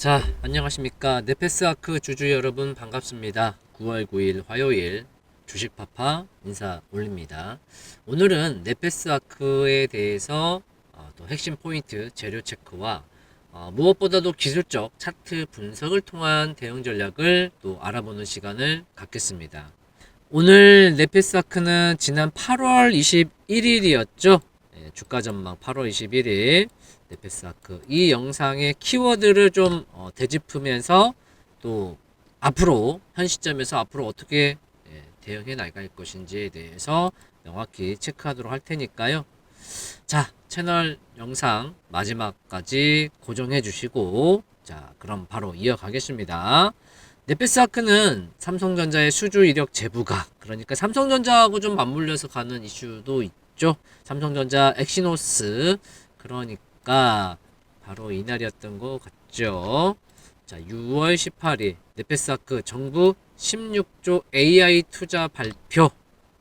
자, 안녕하십니까. 네페스아크 주주 여러분 반갑습니다. 9월 9일 화요일 주식파파 인사 올립니다. 오늘은 네페스아크에 대해서 어, 또 핵심 포인트 재료 체크와 어, 무엇보다도 기술적 차트 분석을 통한 대응 전략을 또 알아보는 시간을 갖겠습니다. 오늘 네페스아크는 지난 8월 21일이었죠. 주가 전망 8월 21일 네페스아크 이 영상의 키워드를 좀 어, 되짚으면서 또 앞으로 현 시점에서 앞으로 어떻게 예, 대응해 나갈 것인지에 대해서 명확히 체크하도록 할 테니까요. 자 채널 영상 마지막까지 고정해 주시고 자 그럼 바로 이어가겠습니다. 네페스아크는 삼성전자의 수주 이력 재부가 그러니까 삼성전자하고 좀 맞물려서 가는 이슈도 있죠. 삼성전자 엑시노스 그러니까 바로 이날이었던 것 같죠. 자, 6월 18일 네페스아크 정부 16조 AI 투자 발표.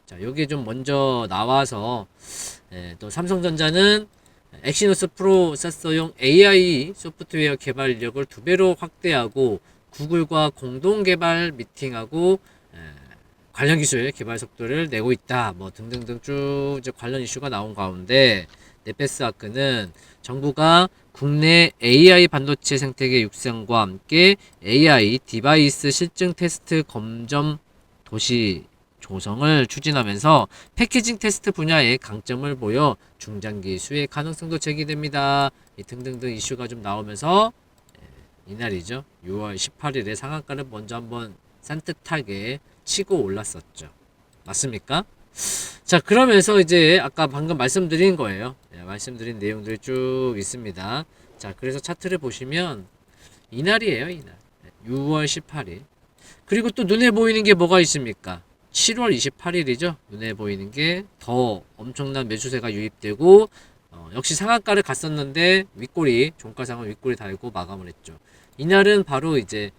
자, 여기 좀 먼저 나와서 예, 또 삼성전자는 엑시노스 프로세서용 AI 소프트웨어 개발 인력을 두 배로 확대하고 구글과 공동 개발 미팅하고 예, 관련 기술 개발 속도를 내고 있다. 뭐 등등등 쭉 관련 이슈가 나온 가운데 네페스아크는 정부가 국내 AI 반도체 생태계 육성과 함께 AI 디바이스 실증 테스트 검점 도시 조성을 추진하면서 패키징 테스트 분야에 강점을 보여 중장기 수혜 가능성도 제기됩니다. 이 등등등 이슈가 좀 나오면서 예, 이날이죠. 6월 18일에 상한가를 먼저 한번 산뜻하게 치고 올랐었죠. 맞습니까? 자, 그러면서 이제 아까 방금 말씀드린 거예요. 예, 말씀드린 내용들이 쭉 있습니다. 자, 그래서 차트를 보시면 이날이에요, 이날. 6월 18일. 그리고 또 눈에 보이는 게 뭐가 있습니까? 7월 28일이죠. 눈에 보이는 게 더 엄청난 매수세가 유입되고 어, 역시 상한가를 갔었는데 윗꼬리 종가 상은 윗꼬리 달고 마감을 했죠. 이날은 바로 이제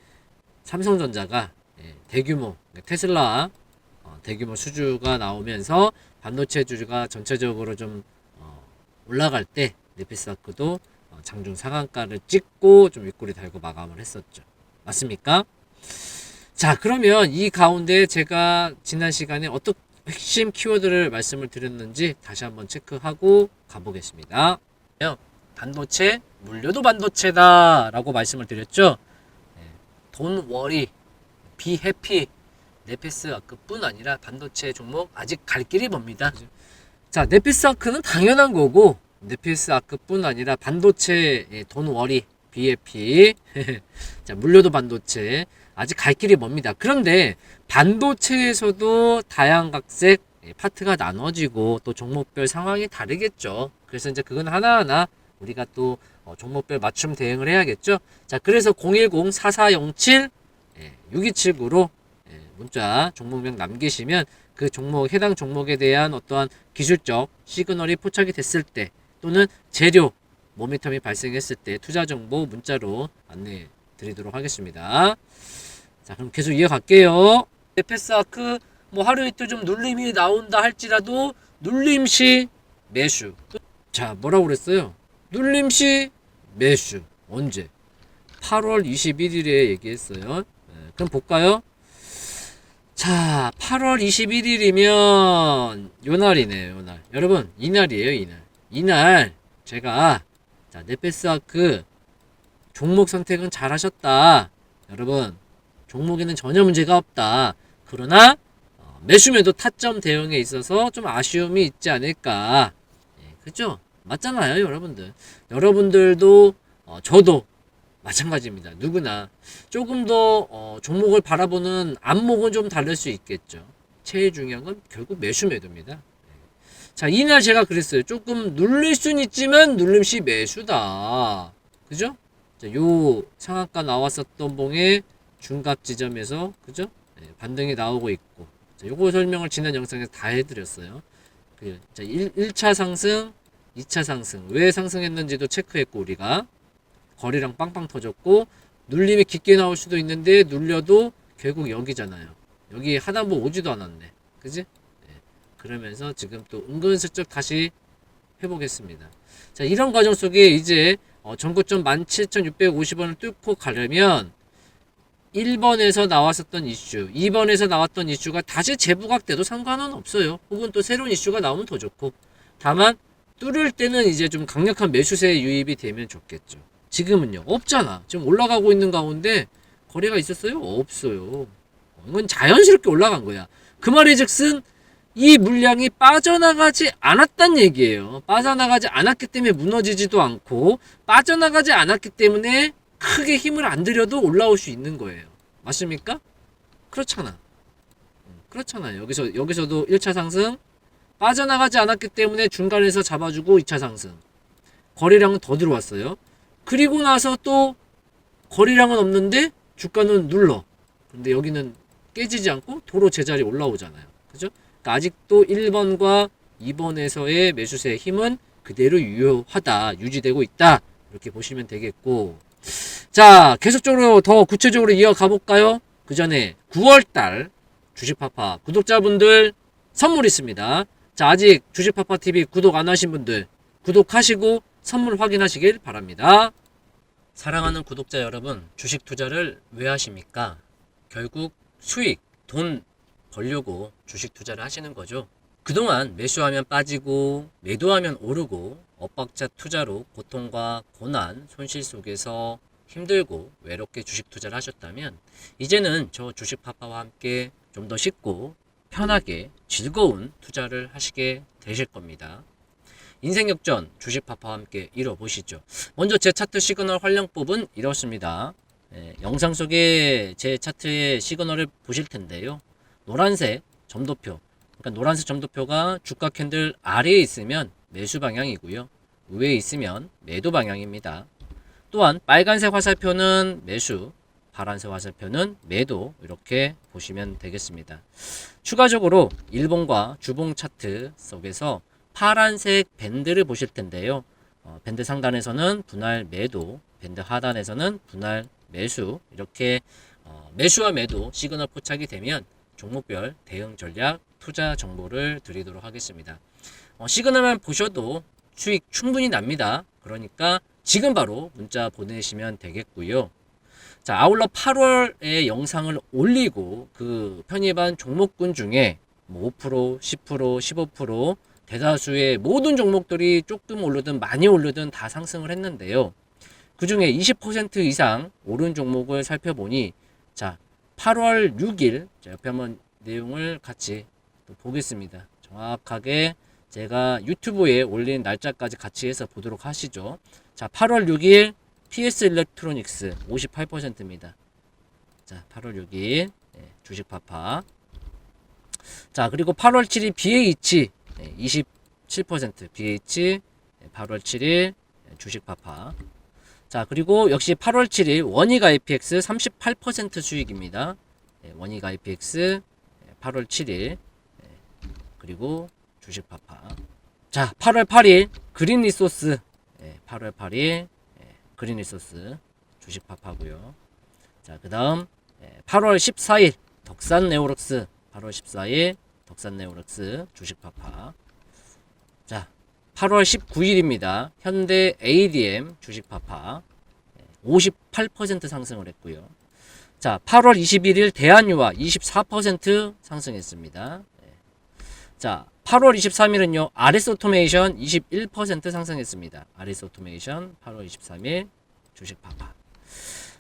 삼성전자가 예, 대규모 테슬라 어, 대규모 수주가 나오면서 반도체 주주가 전체적으로 좀 어, 올라갈 때 네피스아크도 어, 장중 상한가를 찍고 좀 윗꼬리 달고 마감을 했었죠. 맞습니까? 자, 그러면 이 가운데 제가 지난 시간에 어떤 핵심 키워드를 말씀을 드렸는지 다시 한번 체크하고 가보겠습니다. 반도체, 물류도 반도체다 라고 말씀을 드렸죠. 돈 워리, 비 해피, 네페스아크뿐 아니라 반도체 종목 아직 갈 길이 멉니다. 자, 네페스아크는 당연한 거고 네페스아크뿐 아니라 반도체 예, 돈 워리, BFP, 자 물류도 반도체 아직 갈 길이 멉니다. 그런데 반도체에서도 다양각색 예, 파트가 나눠지고 또 종목별 상황이 다르겠죠. 그래서 이제 그건 하나하나 우리가 또 어, 종목별 맞춤 대응을 해야겠죠. 자, 그래서 010-4407 예, 6279로 예, 문자 종목명 남기시면 그 종목 해당 종목에 대한 어떠한 기술적 시그널이 포착이 됐을 때 또는 재료 모멘텀이 발생했을 때 투자 정보 문자로 안내 드리도록 하겠습니다. 자, 그럼 계속 이어갈게요. 에페스아크 뭐 하루 이틀 좀 눌림이 나온다 할지라도 눌림 시 매수. 자, 뭐라고 그랬어요? 눌림 시 매수. 언제? 8월 21일에 얘기했어요. 네, 그럼 볼까요? 자, 8월 21일이면 요 날이네요, 요 날. 여러분, 이 날이에요, 이날. 이날 제가 자, 네페스아크 종목 선택은 잘 하셨다. 여러분, 종목에는 전혀 문제가 없다. 그러나 어, 매수매도 타점 대응에 있어서 좀 아쉬움이 있지 않을까. 예, 그죠? 맞잖아요, 여러분들. 여러분들도 어, 저도 마찬가지입니다. 누구나 조금 더 어, 종목을 바라보는 안목은 좀 다를 수 있겠죠. 제일 중요한 건 결국 매수 매도입니다. 예. 자, 이날 제가 그랬어요. 조금 눌릴 수는 있지만 눌림시 매수다. 그죠? 자, 요 상한가 나왔었던 봉의 중갑 지점에서 그죠? 예, 반등이 나오고 있고. 자, 요거 설명을 지난 영상에서 다 해드렸어요. 그, 자, 1, 1차 상승, 2차 상승. 왜 상승했는지도 체크했고, 우리가. 거리랑 빵빵 터졌고, 눌림이 깊게 나올 수도 있는데, 눌려도 결국 여기잖아요. 여기 하단부 오지도 않았네. 그지? 예, 그러면서 지금 또 은근슬쩍 다시 해보겠습니다. 자, 이런 과정 속에 이제 어, 전고점 17,650원을 뚫고 가려면 1번에서 나왔었던 이슈, 2번에서 나왔던 이슈가 다시 재부각돼도 상관은 없어요. 혹은 또 새로운 이슈가 나오면 더 좋고. 다만 뚫을 때는 이제 좀 강력한 매수세 유입이 되면 좋겠죠. 지금은요. 없잖아. 지금 올라가고 있는 가운데 거래가 있었어요? 없어요. 이건 자연스럽게 올라간 거야. 그 말이 즉슨 이 물량이 빠져나가지 않았단 얘기예요. 빠져나가지 않았기 때문에 무너지지도 않고 빠져나가지 않았기 때문에 크게 힘을 안 들여도 올라올 수 있는 거예요. 맞습니까? 그렇잖아. 음, 그렇잖아요. 여기서 여기서도 1차 상승 빠져나가지 않았기 때문에 중간에서 잡아주고 2차 상승. 거래량은 더 들어왔어요. 그리고 나서 또 거래량은 없는데 주가는 눌러. 근데 여기는 깨지지 않고 도로 제자리 올라오잖아요. 그죠? 그러니까 아직도 1번과 2번에서의 매수세의 힘은 그대로 유효하다, 유지되고 있다. 이렇게 보시면 되겠고. 자, 계속적으로 더 구체적으로 이어가 볼까요? 그 전에 9월달 주식파파 구독자분들 선물 있습니다. 자, 아직 주식파파TV 구독 안 하신 분들 구독하시고 선물 확인하시길 바랍니다. 사랑하는 구독자 여러분, 주식 투자를 왜 하십니까? 결국 수익, 돈 벌려고 주식 투자를 하시는 거죠. 그동안 매수하면 빠지고 매도하면 오르고 엇박자 투자로 고통과 고난, 손실 속에서 힘들고 외롭게 주식 투자를 하셨다면 이제는 저 주식 파파와 함께 좀 더 쉽고 편하게 즐거운 투자를 하시게 되실 겁니다. 인생 역전 주식 파파와 함께 이뤄보시죠. 먼저 제 차트 시그널 활용법은 이렇습니다. 예, 영상 속에 제 차트의 시그널을 보실 텐데요. 노란색 점도표, 그러니까 노란색 점도표가 주가 캔들 아래에 있으면 매수 방향이고요. 위에 있으면 매도 방향입니다. 또한 빨간색 화살표는 매수, 파란색 화살표는 매도 이렇게 보시면 되겠습니다. 추가적으로 일봉과 주봉 차트 속에서 파란색 밴드를 보실 텐데요. 어, 밴드 상단에서는 분할 매도, 밴드 하단에서는 분할 매수 이렇게 어, 매수와 매도 시그널 포착이 되면 종목별 대응 전략 투자 정보를 드리도록 하겠습니다. 어, 시그널만 보셔도 수익 충분히 납니다. 그러니까 지금 바로 문자 보내시면 되겠고요. 자, 아울러 8월에 영상을 올리고 그 편입한 종목군 중에 뭐 5%, 10%, 15% 대다수의 모든 종목들이 조금 오르든 많이 오르든 다 상승을 했는데요. 그 중에 20% 이상 오른 종목을 살펴보니 자, 8월 6일 자, 옆에 한번 내용을 같이 또 보겠습니다. 정확하게 제가 유튜브에 올린 날짜까지 같이 해서 보도록 하시죠. 자, 8월 6일 PS 일렉트로닉스 58%입니다. 자, 8월 6일 네, 주식 파파. 자, 그리고 8월 7일 BH 네, 27% BH 네, 8월 7일 네, 주식 파파. 자, 그리고 역시 8월 7일 원익 IPX 38% 수익입니다. 네, 원익 IPX 8월 7일 그리고 주식 파파. 자, 8월 8일 그린 리소스 8월 8일 그린 리소스 주식 파파고요. 자, 그다음 8월 14일 덕산 네오럭스 8월 14일 덕산 네오럭스 주식 파파. 자, 8월 19일입니다. 현대 ADM 주식 파파 58% 상승을 했고요. 자, 8월 21일 대한유화 24% 상승했습니다. 자, 8월 23일은요, 아레스 오토메이션 21% 상승했습니다. 아레스 오토메이션 8월 23일 주식 파파.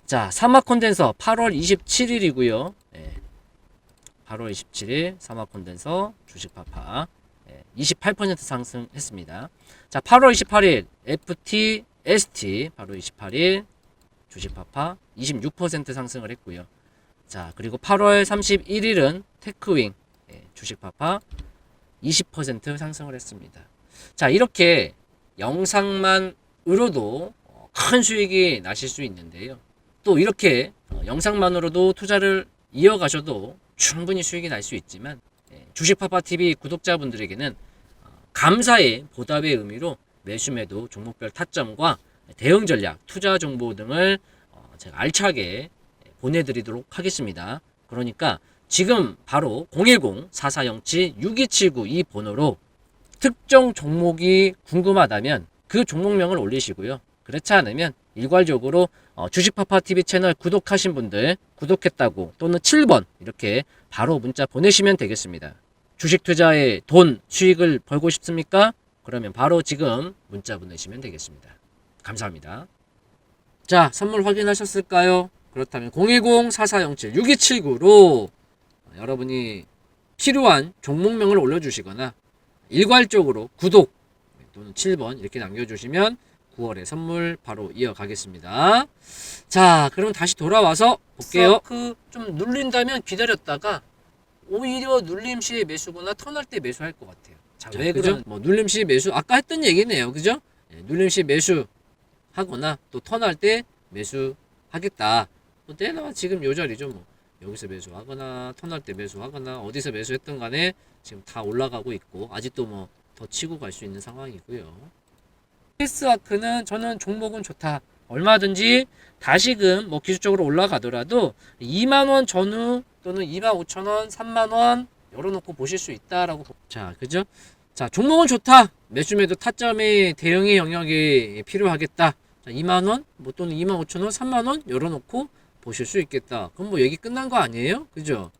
자, 사막 콘덴서 8월 27일이고요. 예, 8월 27일 사막 콘덴서 주식 파파. 예, 28% 상승했습니다. 자, 8월 28일 FT, ST 8월 28일 주식 파파 26% 상승을 했고요. 자, 그리고 8월 31일은 테크윙 예, 주식 파파 20% 상승을 했습니다. 자, 이렇게 영상만으로도 어, 큰 수익이 나실 수 있는데요. 또 이렇게 어, 영상만으로도 투자를 이어가셔도 충분히 수익이 날 수 있지만 예, 주식파파TV 구독자분들에게는 어, 감사의 보답의 의미로 매수 매도 종목별 타점과 대응 전략, 투자 정보 등을 제가 알차게 보내드리도록 하겠습니다. 그러니까 지금 바로 010-4407-6279 이 번호로 특정 종목이 궁금하다면 그 종목명을 올리시고요. 그렇지 않으면 일괄적으로 어, 주식파파TV 채널 구독하신 분들 구독했다고 또는 7번 이렇게 바로 문자 보내시면 되겠습니다. 주식 투자에 돈 수익을 벌고 싶습니까? 그러면 바로 지금 문자 보내시면 되겠습니다. 감사합니다. 자, 선물 확인하셨을까요? 그렇다면 010-4407-6279로 여러분이 필요한 종목명을 올려주시거나 일괄적으로 구독 또는 7번 이렇게 남겨주시면 9월에 선물 바로 이어가겠습니다. 자, 그럼 다시 돌아와서 볼게요. 그좀 눌린다면 기다렸다가 오히려 눌림 시에 매수거나 턴할 때 매수할 것 같아요. 자, 왜 그죠? 뭐 눌림 시 매수 아까 했던 얘기네요. 그죠? 예, 눌림 시 매수 하거나 또 턴할 때 매수 하겠다. 뭐 때나 지금 요 자리죠. 뭐 여기서 매수하거나 턴할 때 매수하거나 어디서 매수했던 간에 지금 다 올라가고 있고 아직도 뭐 더 치고 갈 수 있는 상황이고요. 패스아크는 저는 종목은 좋다. 얼마든지 다시금 뭐 기술적으로 올라가더라도 2만 원 전후 또는 2만 5천 원, 3만 원 열어놓고 보실 수 있다라고. 보- 자, 그죠? 자, 종목은 좋다. 매수매도 타점의 대응의 영역이 필요하겠다. 자, 2만 원, 뭐 또는 2만 5천 원, 3만 원 열어놓고 보실 수 있겠다. 그럼 뭐 얘기 끝난 거 아니에요? 그죠?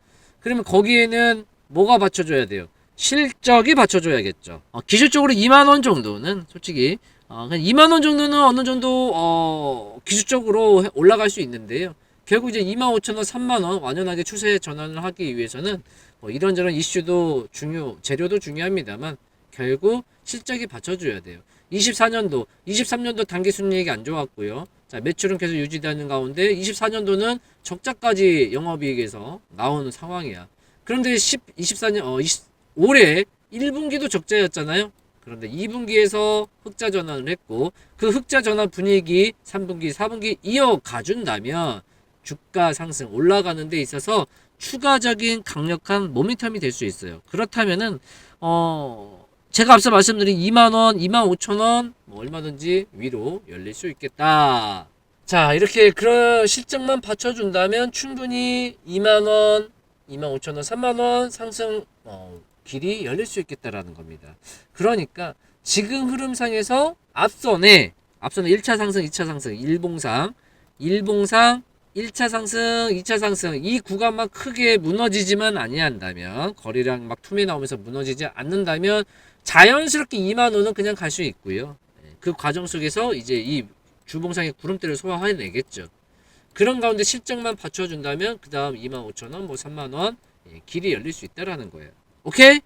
그러면 거기에는 뭐가 받쳐줘야 돼요? 실적이 받쳐줘야겠죠. 어, 기술적으로 2만 원 정도는 솔직히 어, 2만 원 정도는 어느 정도 어, 기술적으로 해- 올라갈 수 있는데요. 결국 이제 2만 5천 원, 3만 원 완연하게 추세 전환을 하기 위해서는 뭐 이런저런 이슈도 중요, 재료도 중요합니다만 결국 실적이 받쳐줘야 돼요. 24년도, 23년도 단기 순이익이 안 좋았고요. 자 매출은 계속 유지되는 가운데 24년도는 적자까지 영업이익에서 나오는 상황이야. 그런데 10, 24년, 어, 20, 올해 1분기도 적자였잖아요. 그런데 2분기에서 흑자 전환을 했고 그 흑자 전환 분위기 3분기, 4분기 이어가준다면 주가 상승 올라가는 데 있어서 추가적인 강력한 모멘텀이 될 수 있어요. 그렇다면은 어 제가 앞서 말씀드린 2만 원, 2만 5천 원, 뭐 얼마든지 위로 열릴 수 있겠다. 자, 이렇게 그런 실적만 받쳐준다면 충분히 2만 원, 2만 5천 원, 3만 원 상승 어, 길이 열릴 수 있겠다라는 겁니다. 그러니까 지금 흐름상에서 앞선에 앞선에 1차 상승, 2차 상승, 일봉상, 일봉상 1차 상승, 2차 상승 이 구간만 크게 무너지지만 아니한다면 거리랑 막 툼이 나오면서 무너지지 않는다면 자연스럽게 2만 원은 그냥 갈 수 있고요. 예, 그 과정 속에서 이제 이 주봉상의 구름대를 소화해내겠죠. 그런 가운데 실적만 받쳐준다면 그 다음 2만 5천 원, 뭐 3만 원 예, 길이 열릴 수 있다라는 거예요. 오케이?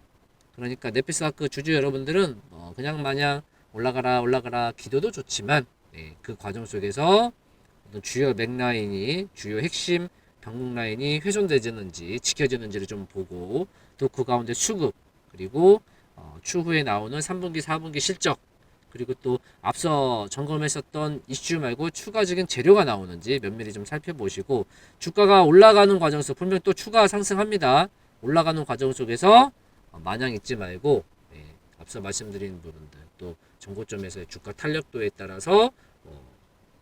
그러니까 네피스아크 주주 여러분들은 어, 그냥 마냥 올라가라 올라가라 기도도 좋지만 예, 그 과정 속에서 어떤 주요 맥라인이 주요 핵심 병목 라인이 훼손되지는지 지켜지는지를 좀 보고 또 그 가운데 수급 그리고 어, 추후에 나오는 3분기 4분기 실적 그리고 또 앞서 점검했었던 이슈 말고 추가적인 재료가 나오는지 면밀히 좀 살펴보시고 주가가 올라가는 과정에서 분명 또 추가 상승합니다. 올라가는 과정 속에서 어, 마냥 잊지 말고 예, 앞서 말씀드린 부분들 또 정고점에서의 주가 탄력도에 따라서 어,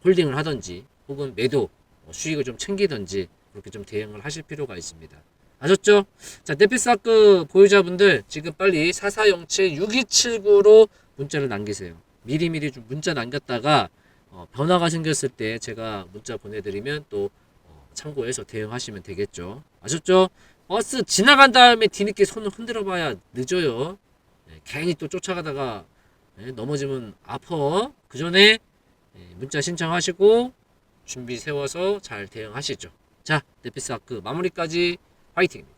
홀딩을 하든지 혹은 매도 어, 수익을 좀 챙기든지 그렇게 좀 대응을 하실 필요가 있습니다. 아셨죠? 자, 네피스아크 보유자분들 지금 빨리 4407 6279로 문자를 남기세요. 미리미리 좀 문자 남겼다가 어, 변화가 생겼을 때 제가 문자 보내드리면 또 어, 참고해서 대응하시면 되겠죠. 아셨죠? 버스 지나간 다음에 뒤늦게 손을 흔들어 봐야 늦어요. 예, 괜히 또 쫓아가다가 예, 넘어지면 아파. 그 전에 예, 문자 신청하시고 준비 세워서 잘 대응하시죠. 자, 네피스 아크 마무리까지 화이팅입니다.